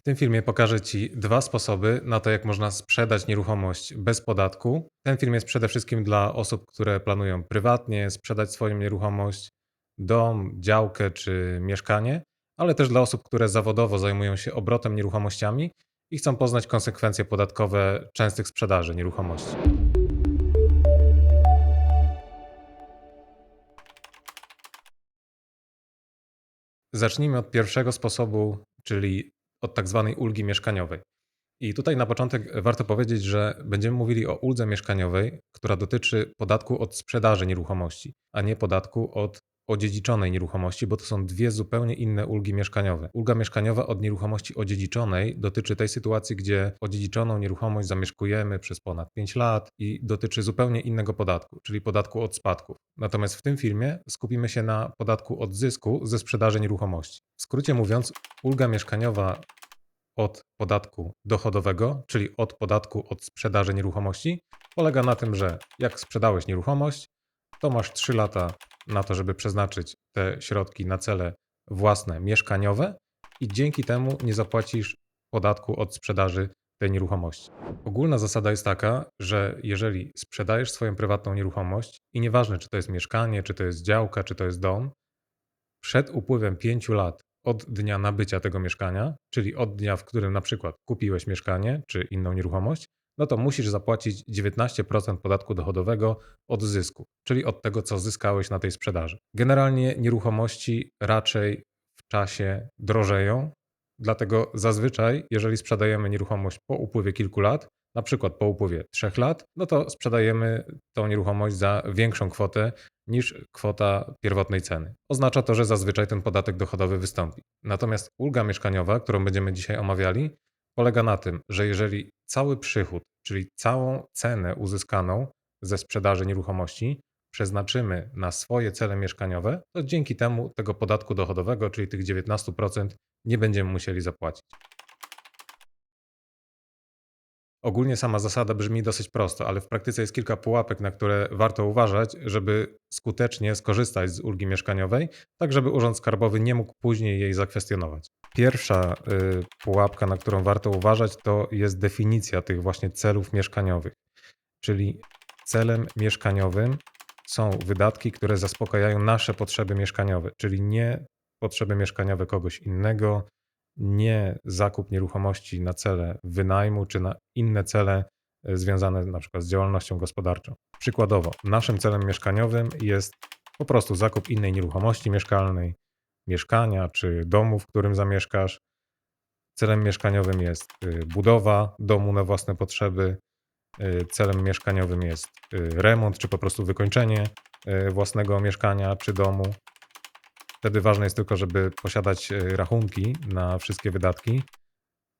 W tym filmie pokażę Ci dwa sposoby na to, jak można sprzedać nieruchomość bez podatku. Ten film jest przede wszystkim dla osób, które planują prywatnie sprzedać swoją nieruchomość, dom, działkę czy mieszkanie, ale też dla osób, które zawodowo zajmują się obrotem nieruchomościami i chcą poznać konsekwencje podatkowe częstych sprzedaży nieruchomości. Zacznijmy od pierwszego sposobu, czyli od tak zwanej ulgi mieszkaniowej. I tutaj na początek warto powiedzieć, że będziemy mówili o uldze mieszkaniowej, która dotyczy podatku od sprzedaży nieruchomości, a nie podatku od odziedziczonej nieruchomości, bo to są dwie zupełnie inne ulgi mieszkaniowe. Ulga mieszkaniowa od nieruchomości odziedziczonej dotyczy tej sytuacji, gdzie odziedziczoną nieruchomość zamieszkujemy przez ponad 5 lat i dotyczy zupełnie innego podatku, czyli podatku od spadków. Natomiast w tym filmie skupimy się na podatku od zysku ze sprzedaży nieruchomości. W skrócie mówiąc, ulga mieszkaniowa od podatku dochodowego, czyli od podatku od sprzedaży nieruchomości, polega na tym, że jak sprzedałeś nieruchomość, to masz 3 lata na to, żeby przeznaczyć te środki na cele własne, mieszkaniowe i dzięki temu nie zapłacisz podatku od sprzedaży tej nieruchomości. Ogólna zasada jest taka, że jeżeli sprzedajesz swoją prywatną nieruchomość i nieważne czy to jest mieszkanie, czy to jest działka, czy to jest dom, przed upływem 5 lat od dnia nabycia tego mieszkania, czyli od dnia, w którym na przykład kupiłeś mieszkanie czy inną nieruchomość, no to musisz zapłacić 19% podatku dochodowego od zysku, czyli od tego, co zyskałeś na tej sprzedaży. Generalnie nieruchomości raczej w czasie drożeją, dlatego zazwyczaj, jeżeli sprzedajemy nieruchomość po upływie kilku lat, na przykład po upływie 3 lat, no to sprzedajemy tą nieruchomość za większą kwotę niż kwota pierwotnej ceny. Oznacza to, że zazwyczaj ten podatek dochodowy wystąpi. Natomiast ulga mieszkaniowa, którą będziemy dzisiaj omawiali, polega na tym, że jeżeli cały przychód, czyli całą cenę uzyskaną ze sprzedaży nieruchomości, przeznaczymy na swoje cele mieszkaniowe, to dzięki temu tego podatku dochodowego, czyli tych 19%, nie będziemy musieli zapłacić. Ogólnie sama zasada brzmi dosyć prosto, ale w praktyce jest kilka pułapek, na które warto uważać, żeby skutecznie skorzystać z ulgi mieszkaniowej, tak żeby Urząd Skarbowy nie mógł później jej zakwestionować. Pierwsza y, pułapka, na którą warto uważać, to jest definicja tych właśnie celów mieszkaniowych. Czyli celem mieszkaniowym są wydatki, które zaspokajają nasze potrzeby mieszkaniowe, czyli nie potrzeby mieszkaniowe kogoś innego, nie zakup nieruchomości na cele wynajmu czy na inne cele e, związane na przykład z działalnością gospodarczą. Przykładowo, naszym celem mieszkaniowym jest po prostu zakup innej nieruchomości mieszkalnej, mieszkania czy domu, w którym zamieszkasz. Celem mieszkaniowym jest y, budowa domu na własne potrzeby. Y, celem mieszkaniowym jest y, remont czy po prostu wykończenie własnego mieszkania czy domu. Wtedy ważne jest tylko, żeby posiadać rachunki na wszystkie wydatki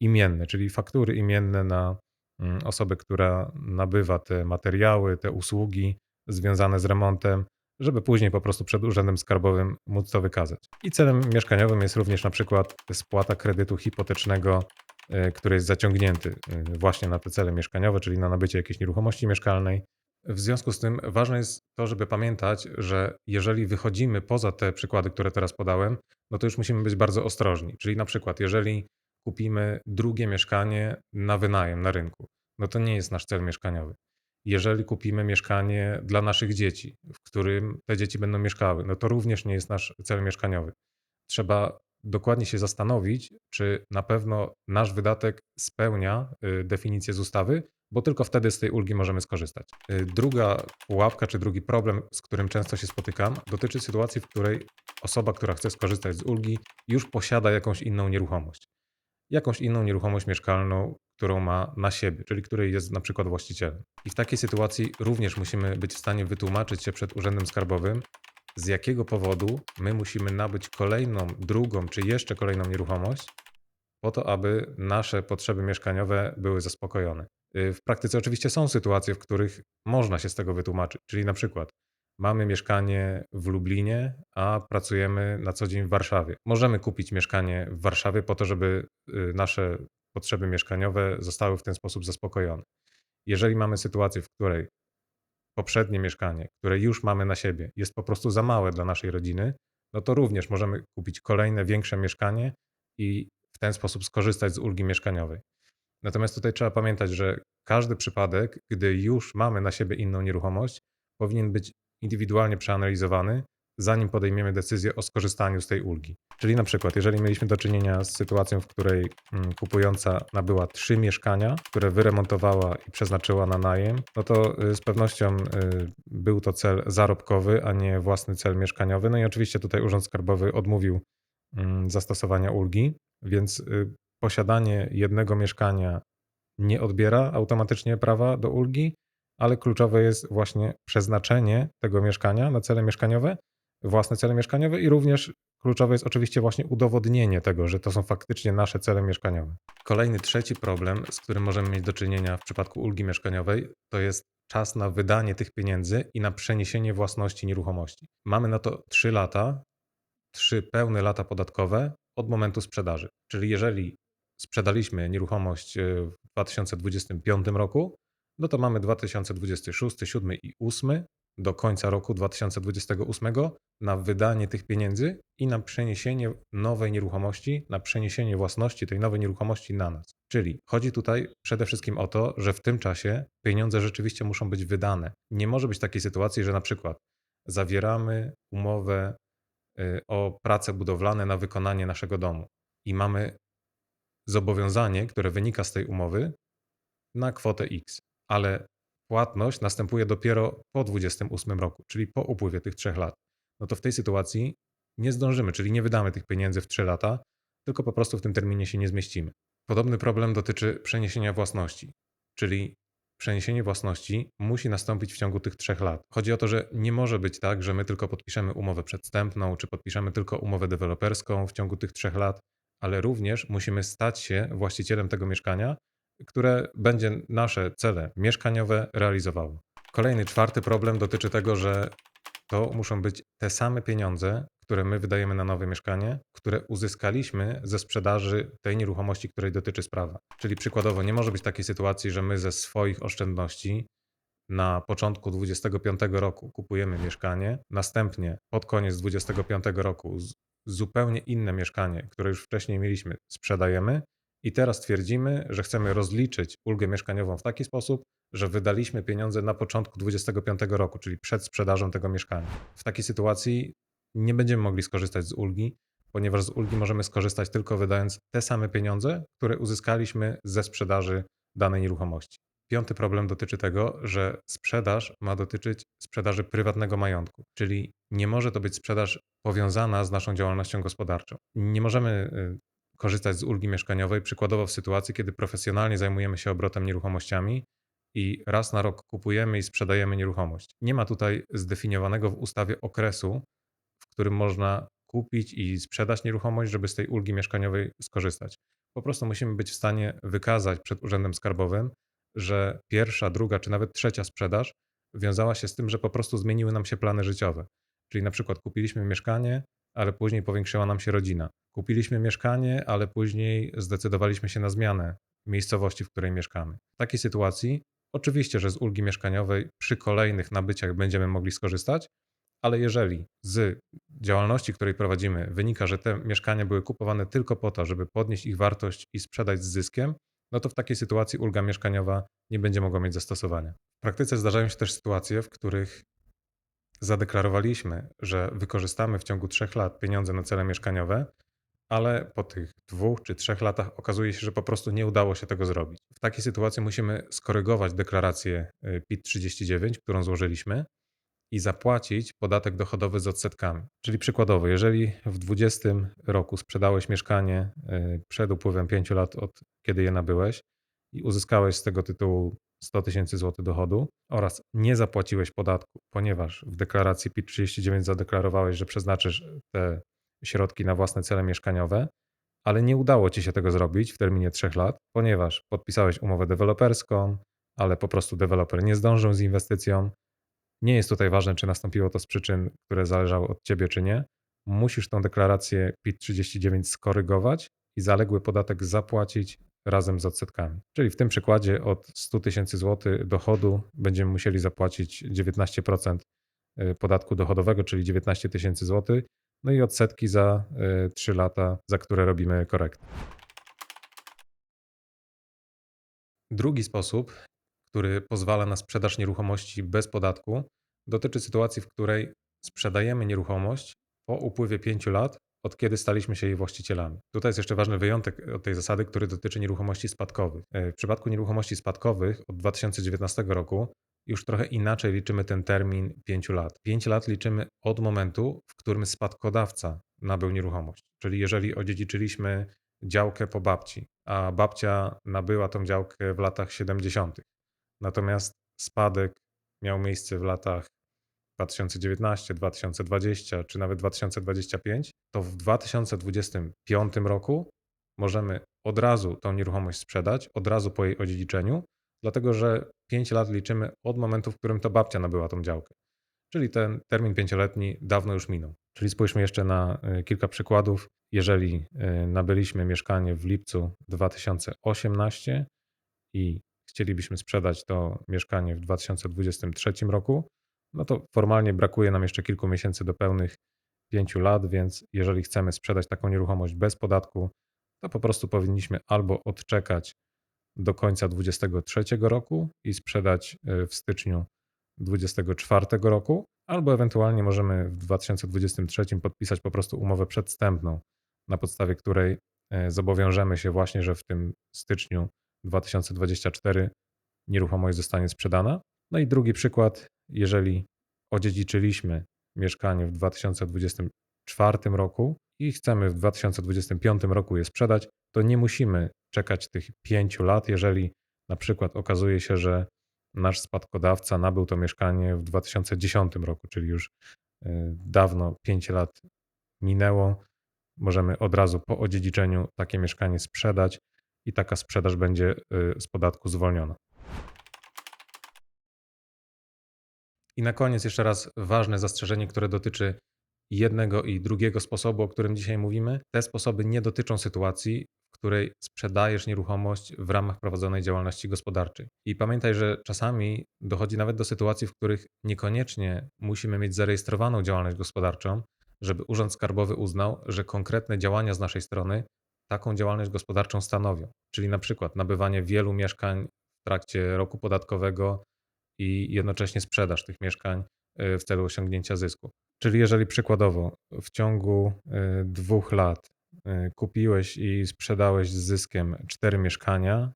imienne, czyli faktury imienne na mm, osobę, która nabywa te materiały, te usługi związane z remontem, żeby później po prostu przed urzędem skarbowym móc to wykazać. I celem mieszkaniowym jest również na przykład spłata kredytu hipotecznego, e, który jest zaciągnięty e, właśnie na te cele mieszkaniowe, czyli na nabycie jakiejś nieruchomości mieszkalnej. W związku z tym ważne jest to, żeby pamiętać, że jeżeli wychodzimy poza te przykłady, które teraz podałem, no to już musimy być bardzo ostrożni. Czyli na przykład, jeżeli kupimy drugie mieszkanie na wynajem na rynku, no to nie jest nasz cel mieszkaniowy. Jeżeli kupimy mieszkanie dla naszych dzieci, w którym te dzieci będą mieszkały, no to również nie jest nasz cel mieszkaniowy. Trzeba dokładnie się zastanowić, czy na pewno nasz wydatek spełnia y, definicję z ustawy, bo tylko wtedy z tej ulgi możemy skorzystać. Y, druga pułapka, czy drugi problem, z którym często się spotykam, dotyczy sytuacji, w której osoba, która chce skorzystać z ulgi, już posiada jakąś inną nieruchomość. Jakąś inną nieruchomość mieszkalną, którą ma na siebie, czyli której jest na przykład właścicielem. I w takiej sytuacji również musimy być w stanie wytłumaczyć się przed Urzędem Skarbowym, z jakiego powodu my musimy nabyć kolejną, drugą czy jeszcze kolejną nieruchomość, po to, aby nasze potrzeby mieszkaniowe były zaspokojone. Y, w praktyce oczywiście są sytuacje, w których można się z tego wytłumaczyć, czyli na przykład mamy mieszkanie w Lublinie, a pracujemy na co dzień w Warszawie. Możemy kupić mieszkanie w Warszawie po to, żeby y, nasze potrzeby mieszkaniowe zostały w ten sposób zaspokojone. Jeżeli mamy sytuację, w której poprzednie mieszkanie, które już mamy na siebie, jest po prostu za małe dla naszej rodziny, no to również możemy kupić kolejne większe mieszkanie i w ten sposób skorzystać z ulgi mieszkaniowej. Natomiast tutaj trzeba pamiętać, że każdy przypadek, gdy już mamy na siebie inną nieruchomość, powinien być indywidualnie przeanalizowany, zanim podejmiemy decyzję o skorzystaniu z tej ulgi. Czyli na przykład, jeżeli mieliśmy do czynienia z sytuacją, w której mm, kupująca nabyła trzy mieszkania, które wyremontowała i przeznaczyła na najem, no to y, z pewnością y, był to cel zarobkowy, a nie własny cel mieszkaniowy. No i oczywiście tutaj Urząd Skarbowy odmówił mm, zastosowania ulgi, więc y, posiadanie jednego mieszkania nie odbiera automatycznie prawa do ulgi, ale kluczowe jest właśnie przeznaczenie tego mieszkania na cele mieszkaniowe, własne cele mieszkaniowe i również kluczowe jest oczywiście właśnie udowodnienie tego, że to są faktycznie nasze cele mieszkaniowe. Kolejny, trzeci problem, z którym możemy mieć do czynienia w przypadku ulgi mieszkaniowej, to jest czas na wydanie tych pieniędzy i na przeniesienie własności nieruchomości. Mamy na to 3 lata, 3 pełne lata podatkowe od momentu sprzedaży. Czyli jeżeli sprzedaliśmy nieruchomość e, w 2025 roku, no to mamy 2026, 2027 i 2028 do końca roku 2028 na wydanie tych pieniędzy i na przeniesienie nowej nieruchomości, na przeniesienie własności tej nowej nieruchomości na nas. Czyli chodzi tutaj przede wszystkim o to, że w tym czasie pieniądze rzeczywiście muszą być wydane. Nie może być takiej sytuacji, że na przykład zawieramy umowę y, o prace budowlane na wykonanie naszego domu i mamy zobowiązanie, które wynika z tej umowy na kwotę X, ale płatność następuje dopiero po 28 roku, czyli po upływie tych trzech lat. No to w tej sytuacji nie zdążymy, czyli nie wydamy tych pieniędzy w 3 lata, tylko po prostu w tym terminie się nie zmieścimy. Podobny problem dotyczy przeniesienia własności, czyli przeniesienie własności musi nastąpić w ciągu tych trzech lat. Chodzi o to, że nie może być tak, że my tylko podpiszemy umowę przedstępną, czy podpiszemy tylko umowę deweloperską w ciągu tych trzech lat, ale również musimy stać się właścicielem tego mieszkania, które będzie nasze cele mieszkaniowe realizowało. Kolejny, czwarty problem dotyczy tego, że to muszą być te same pieniądze, które my wydajemy na nowe mieszkanie, które uzyskaliśmy ze sprzedaży tej nieruchomości, której dotyczy sprawa. Czyli przykładowo nie może być takiej sytuacji, że my ze swoich oszczędności na początku 25 roku kupujemy mieszkanie, następnie pod koniec 25 roku zupełnie inne mieszkanie, które już wcześniej mieliśmy, sprzedajemy i teraz twierdzimy, że chcemy rozliczyć ulgę mieszkaniową w taki sposób, że wydaliśmy pieniądze na początku 25 roku, czyli przed sprzedażą tego mieszkania. W takiej sytuacji nie będziemy mogli skorzystać z ulgi, ponieważ z ulgi możemy skorzystać tylko wydając te same pieniądze, które uzyskaliśmy ze sprzedaży danej nieruchomości. Piąty problem dotyczy tego, że sprzedaż ma dotyczyć sprzedaży prywatnego majątku, czyli nie może to być sprzedaż powiązana z naszą działalnością gospodarczą. Nie możemy y, korzystać z ulgi mieszkaniowej, przykładowo w sytuacji, kiedy profesjonalnie zajmujemy się obrotem nieruchomościami i raz na rok kupujemy i sprzedajemy nieruchomość. Nie ma tutaj zdefiniowanego w ustawie okresu, w którym można kupić i sprzedać nieruchomość, żeby z tej ulgi mieszkaniowej skorzystać. Po prostu musimy być w stanie wykazać przed Urzędem Skarbowym, że pierwsza, druga czy nawet trzecia sprzedaż wiązała się z tym, że po prostu zmieniły nam się plany życiowe. Czyli na przykład kupiliśmy mieszkanie, ale później powiększyła nam się rodzina. Kupiliśmy mieszkanie, ale później zdecydowaliśmy się na zmianę miejscowości, w której mieszkamy. W takiej sytuacji oczywiście, że z ulgi mieszkaniowej przy kolejnych nabyciach będziemy mogli skorzystać, ale jeżeli z działalności, której prowadzimy, wynika, że te mieszkania były kupowane tylko po to, żeby podnieść ich wartość i sprzedać z zyskiem, no to w takiej sytuacji ulga mieszkaniowa nie będzie mogła mieć zastosowania. W praktyce zdarzają się też sytuacje, w których zadeklarowaliśmy, że wykorzystamy w ciągu trzech lat pieniądze na cele mieszkaniowe, ale po tych dwóch czy trzech latach okazuje się, że po prostu nie udało się tego zrobić. W takiej sytuacji musimy skorygować deklarację y, PIT-39, którą złożyliśmy i zapłacić podatek dochodowy z odsetkami. Czyli przykładowo, jeżeli w 2020 roku sprzedałeś mieszkanie y, przed upływem 5 lat od kiedy je nabyłeś i uzyskałeś z tego tytułu 100 tysięcy złotych dochodu oraz nie zapłaciłeś podatku, ponieważ w deklaracji PIT-39 zadeklarowałeś, że przeznaczysz te środki na własne cele mieszkaniowe, ale nie udało ci się tego zrobić w terminie 3 lat, ponieważ podpisałeś umowę deweloperską, ale po prostu deweloper nie zdążył z inwestycją. Nie jest tutaj ważne, czy nastąpiło to z przyczyn, które zależały od ciebie, czy nie. Musisz tą deklarację PIT-39 skorygować i zaległy podatek zapłacić razem z odsetkami. Czyli w tym przykładzie od 100 tysięcy złotych dochodu będziemy musieli zapłacić 19% e, podatku dochodowego, czyli 19 tysięcy złotych, no i odsetki za e, 3 lata, za które robimy korektę. Drugi sposób, który pozwala na sprzedaż nieruchomości bez podatku, dotyczy sytuacji, w której sprzedajemy nieruchomość po upływie 5 lat od kiedy staliśmy się jej właścicielami. Tutaj jest jeszcze ważny wyjątek od tej zasady, który dotyczy nieruchomości spadkowych. E, W przypadku nieruchomości spadkowych od 2019 roku już trochę inaczej liczymy ten termin 5 lat. 5 lat liczymy od momentu, w którym spadkodawca nabył nieruchomość. Czyli jeżeli odziedziczyliśmy działkę po babci, a babcia nabyła tą działkę w latach 70., natomiast spadek miał miejsce w latach 2019, 2020 czy nawet 2025, to w 2025 roku możemy od razu tą nieruchomość sprzedać, od razu po jej odziedziczeniu, dlatego że 5 lat liczymy od momentu, w którym to babcia nabyła tą działkę. Czyli ten termin pięcioletni dawno już minął. Czyli spójrzmy jeszcze na y, kilka przykładów. Jeżeli y, nabyliśmy mieszkanie w lipcu 2018 i chcielibyśmy sprzedać to mieszkanie w 2023 roku, no to formalnie brakuje nam jeszcze kilku miesięcy do pełnych 5 lat, więc jeżeli chcemy sprzedać taką nieruchomość bez podatku, to po prostu powinniśmy albo odczekać do końca 2023 roku i sprzedać y, w styczniu 2024 roku, albo ewentualnie możemy w 2023 podpisać po prostu umowę przedstępną, na podstawie której e, zobowiążemy się właśnie, że w tym styczniu 2024 nieruchomość zostanie sprzedana. No i drugi przykład, jeżeli odziedziczyliśmy mieszkanie w 2024 roku i chcemy w 2025 roku je sprzedać, to nie musimy czekać tych 5 lat, jeżeli na przykład okazuje się, że nasz spadkodawca nabył to mieszkanie w 2010 roku, czyli już y, dawno 5 lat minęło. Możemy od razu po odziedziczeniu takie mieszkanie sprzedać i taka sprzedaż będzie y, z podatku zwolniona. I na koniec jeszcze raz ważne zastrzeżenie, które dotyczy jednego i drugiego sposobu, o którym dzisiaj mówimy. Te sposoby nie dotyczą sytuacji, w której sprzedajesz nieruchomość w ramach prowadzonej działalności gospodarczej. I pamiętaj, że czasami dochodzi nawet do sytuacji, w których niekoniecznie musimy mieć zarejestrowaną działalność gospodarczą, żeby Urząd Skarbowy uznał, że konkretne działania z naszej strony taką działalność gospodarczą stanowią. Czyli na przykład nabywanie wielu mieszkań w trakcie roku podatkowego i jednocześnie sprzedaż tych mieszkań y, w celu osiągnięcia zysku. Czyli jeżeli przykładowo w ciągu y, dwóch lat y, kupiłeś i sprzedałeś z zyskiem cztery mieszkania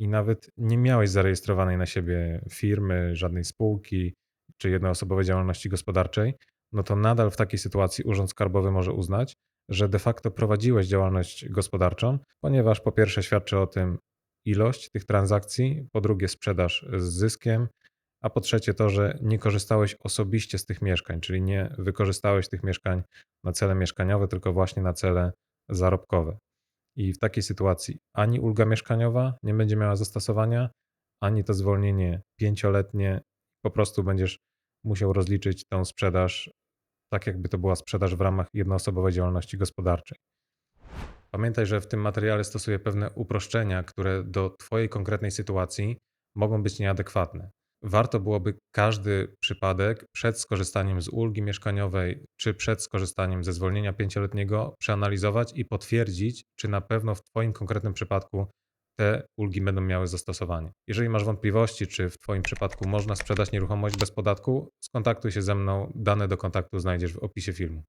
i nawet nie miałeś zarejestrowanej na siebie firmy, żadnej spółki czy jednoosobowej działalności gospodarczej, no to nadal w takiej sytuacji Urząd Skarbowy może uznać, że de facto prowadziłeś działalność gospodarczą, ponieważ po pierwsze świadczy o tym ilość tych transakcji, po drugie sprzedaż z zyskiem, a po trzecie to, że nie korzystałeś osobiście z tych mieszkań, czyli nie wykorzystałeś tych mieszkań na cele mieszkaniowe, tylko właśnie na cele zarobkowe. I w takiej sytuacji ani ulga mieszkaniowa nie będzie miała zastosowania, ani to zwolnienie pięcioletnie. Po prostu będziesz musiał rozliczyć tą sprzedaż tak, jakby to była sprzedaż w ramach jednoosobowej działalności gospodarczej. Pamiętaj, że w tym materiale stosuję pewne uproszczenia, które do Twojej konkretnej sytuacji mogą być nieadekwatne. Warto byłoby każdy przypadek przed skorzystaniem z ulgi mieszkaniowej czy przed skorzystaniem ze zwolnienia pięcioletniego przeanalizować i potwierdzić, czy na pewno w Twoim konkretnym przypadku te ulgi będą miały zastosowanie. Jeżeli masz wątpliwości, czy w Twoim przypadku można sprzedać nieruchomość bez podatku, skontaktuj się ze mną. Dane do kontaktu znajdziesz w opisie filmu.